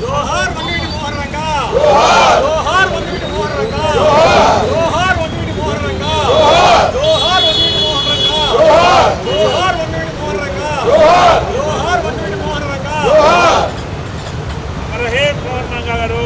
జోహార్ మంగళగిరి మోహన్ రంగ. జోహార్ మంగళగిరి మోహన్ జోహార్ మంగళగిరి మోహన్ రంగ. జోహార్ మంగళగిరి మోహన్ రంగ. జోహార్ మంగళగిరి మోహన్ జోహార్ మంగళగిరి మోహన్ రంగ. రహే గారు.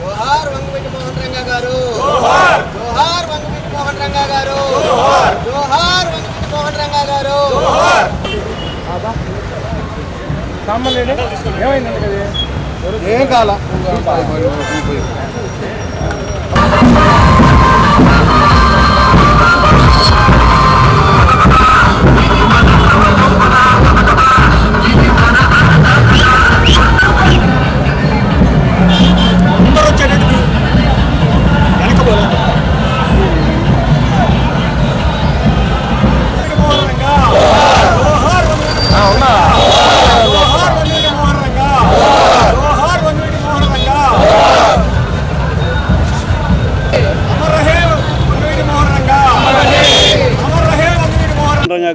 జోహార్ వంగవీటి మోహన్ రంగా గారు. జోహార్! వంగవీటి మోహన్ రంగా గారు. జోహార్! వంగవీటి మోహన్ రంగా గారు. ఏం కాల?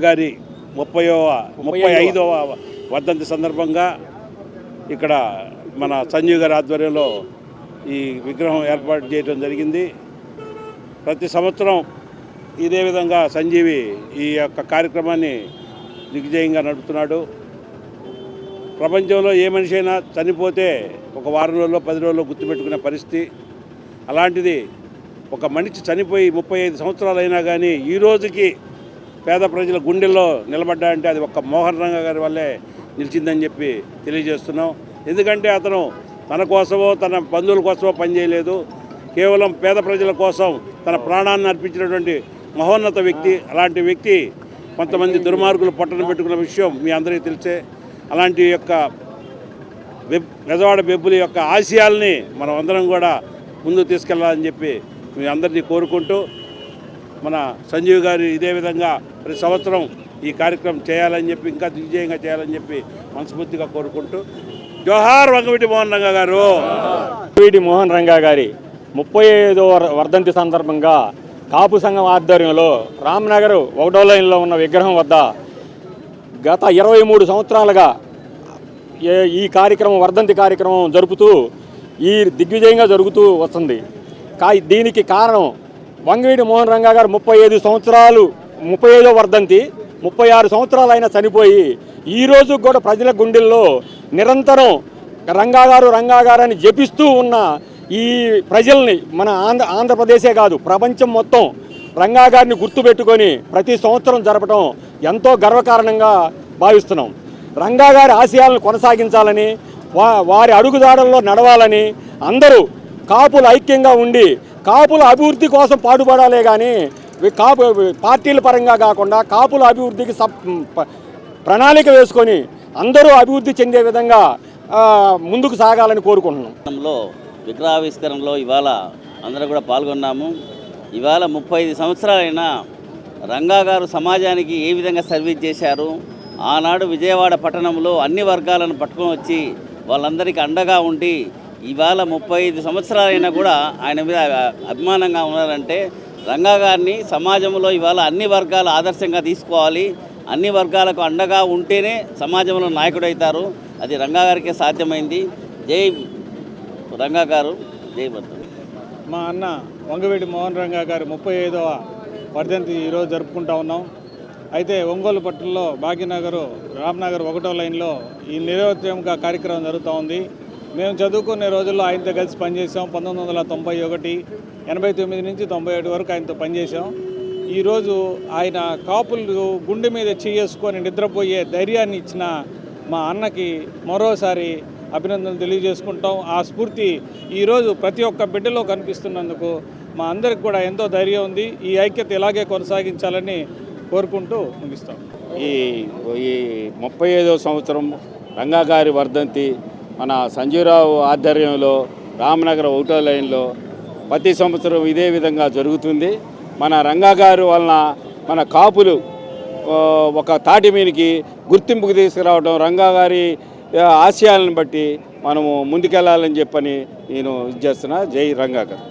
గారి ముప్పైవ ముప్పై ఐదవ వర్ధంతి సందర్భంగా ఇక్కడ మన సంజీవ్ గారి ఆధ్వర్యంలో ఈ విగ్రహం ఏర్పాటు చేయడం జరిగింది. ప్రతి సంవత్సరం ఇదే విధంగా సంజీవి ఈ యొక్క కార్యక్రమాన్ని దిగ్విజయంగా నడుపుతున్నాడు. ప్రపంచంలో ఏ మనిషి అయినా చనిపోతే ఒక వారం రోజుల్లో పది రోజుల్లో గుర్తుపెట్టుకునే పరిస్థితి. అలాంటిది ఒక మనిషి చనిపోయి ముప్పై ఐదు సంవత్సరాలు అయినా కానీ ఈ రోజుకి పేద ప్రజల గుండెల్లో నిలబడ్డాయంటే అది ఒక్క మోహన్ రంగ గారి వల్లే నిలిచిందని చెప్పి తెలియజేస్తున్నాం. ఎందుకంటే అతను తన కోసమో తన బంధువుల కోసమో పనిచేయలేదు కేవలం పేద ప్రజల కోసం తన ప్రాణాన్ని అర్పించినటువంటి మహోన్నత వ్యక్తి. అలాంటి వ్యక్తి కొంతమంది దుర్మార్గులు పట్టణం పెట్టుకున్న విషయం మీ అందరికీ తెలిసే. అలాంటి యొక్క బెబ్ పెదవాడ బెబ్బుల యొక్క ఆశయాల్ని మనం అందరం కూడా ముందుకు తీసుకెళ్ళాలని చెప్పి మీ అందరినీ కోరుకుంటూ మన సంజీవ్ గారు ఇదే విధంగా ప్రతి సంవత్సరం ఈ కార్యక్రమం చేయాలని చెప్పి ఇంకా దిగ్విజయంగా చేయాలని చెప్పి మనస్ఫూర్తిగా కోరుకుంటూ. జోహార్ వంగవీటి మోహన్ రంగ గారు. వంగవీటి మోహన్ రంగా గారి ముప్పై ఐదో వర్ధంతి సందర్భంగా కాపు సంఘం ఆధ్వర్యంలో రామ్నగర్ ఒకటో లైన్లో ఉన్న విగ్రహం వద్ద గత ఇరవై మూడు సంవత్సరాలుగా ఏ- ఈ కార్యక్రమం వర్ధంతి కార్యక్రమం జరుపుతూ ఈ దిగ్విజయంగా జరుగుతూ వస్తుంది. కా దీనికి కారణం వంగవీటి మోహన్ రంగా గారు ముప్పై ఐదు సంవత్సరాలు ముప్పై ఐదో వర్ధంతి ముప్పై ఆరు సంవత్సరాలు అయినా చనిపోయి ఈ రోజు కూడా ప్రజల గుండెల్లో నిరంతరం రంగాగారు రంగాగారు అని జపిస్తూ ఉన్న ఈ ప్రజల్ని మన ఆంధ్ర ఆంధ్రప్రదేశే కాదు ప్రపంచం మొత్తం రంగాగారిని గుర్తుపెట్టుకొని ప్రతి సంవత్సరం జరపడం ఎంతో గర్వకారణంగా భావిస్తున్నాం. రంగాగారి ఆశయాలను కొనసాగించాలని వా వారి అడుగుదాడల్లో నడవాలని అందరూ కాపులు ఐక్యంగా ఉండి కాపుల అభివృద్ధి కోసం పాటుపడాలే కానీ కాపు పార్టీల పరంగా కాకుండా కాపుల అభివృద్ధికి సప్ ప్రణాళిక వేసుకొని అందరూ అభివృద్ధి చెందే విధంగా ముందుకు సాగాలని కోరుకుంటున్నాం. విగ్రహావిష్కరణలో ఇవాళ అందరూ కూడా పాల్గొన్నాము. ఇవాళ ముప్పై ఐదు సంవత్సరాలైన రంగా గారు సమాజానికి ఏ విధంగా సర్వీస్ చేశారు? ఆనాడు విజయవాడ పట్టణంలో అన్ని వర్గాలను పట్టుకొని వచ్చి వాళ్ళందరికీ అండగా ఉండి ఇవాళ ముప్పై ఐదు సంవత్సరాలైనా కూడా ఆయన మీద అభిమానంగా ఉన్నారంటే రంగా గారిని సమాజంలో ఇవాళ అన్ని వర్గాలు ఆదర్శంగా తీసుకోవాలి. అన్ని వర్గాలకు అండగా ఉంటేనే సమాజంలో నాయకుడు అవుతారు అది రంగా గారికే సాధ్యమైంది. జై రంగా గారు. జై భద్ర. మా అన్న వంగవీటి మోహన్ రంగా గారు ముప్పై ఐదవ వర్ధంతి ఈరోజు జరుపుకుంటా ఉన్నాం. అయితే ఒంగోలు పట్టణంలో భాగ్యనగర్ రామ్నగర్ ఒకటో లైన్లో ఈ నిరవత్యంగా కార్యక్రమం జరుగుతూ ఉంది. మేము చదువుకునే రోజుల్లో ఆయనతో కలిసి పనిచేసాం పంతొమ్మిది వందల తొంభై ఒకటి ఎనభై తొమ్మిది నుంచి తొంభై ఏడు వరకు ఆయనతో పనిచేసాం ఈరోజు ఆయన కాపులు గుండె మీద చేసుకొని నిద్రపోయే ధైర్యాన్ని ఇచ్చిన మా అన్నకి మరోసారి అభినందనలు తెలియజేసుకుంటాం. ఆ స్ఫూర్తి ఈరోజు ప్రతి ఒక్క బిడ్డలో కనిపిస్తున్నందుకు మా అందరికి కూడా ఎంతో ధైర్యం ఉంది. ఈ ఐక్యత ఇలాగే కొనసాగించాలని కోరుకుంటూ ముగిస్తాం. ఈ ఈ ముప్పై ఐదో సంవత్సరం రంగాగారి వర్ధంతి మన సంజీవరావు ఆధ్వర్యంలో రామనగర్ ఒకటో లైన్లో ప్రతి సంవత్సరం ఇదే విధంగా జరుగుతుంది. మన రంగా గారు వలన మన కాపులు ఒక తాటి మీనికి గుర్తింపుకు తీసుకురావడం రంగా గారి ఆశయాలను బట్టి మనము ముందుకెళ్ళాలని చెప్పని నేను ఇది చేస్తున్నా. జై రంగాగారు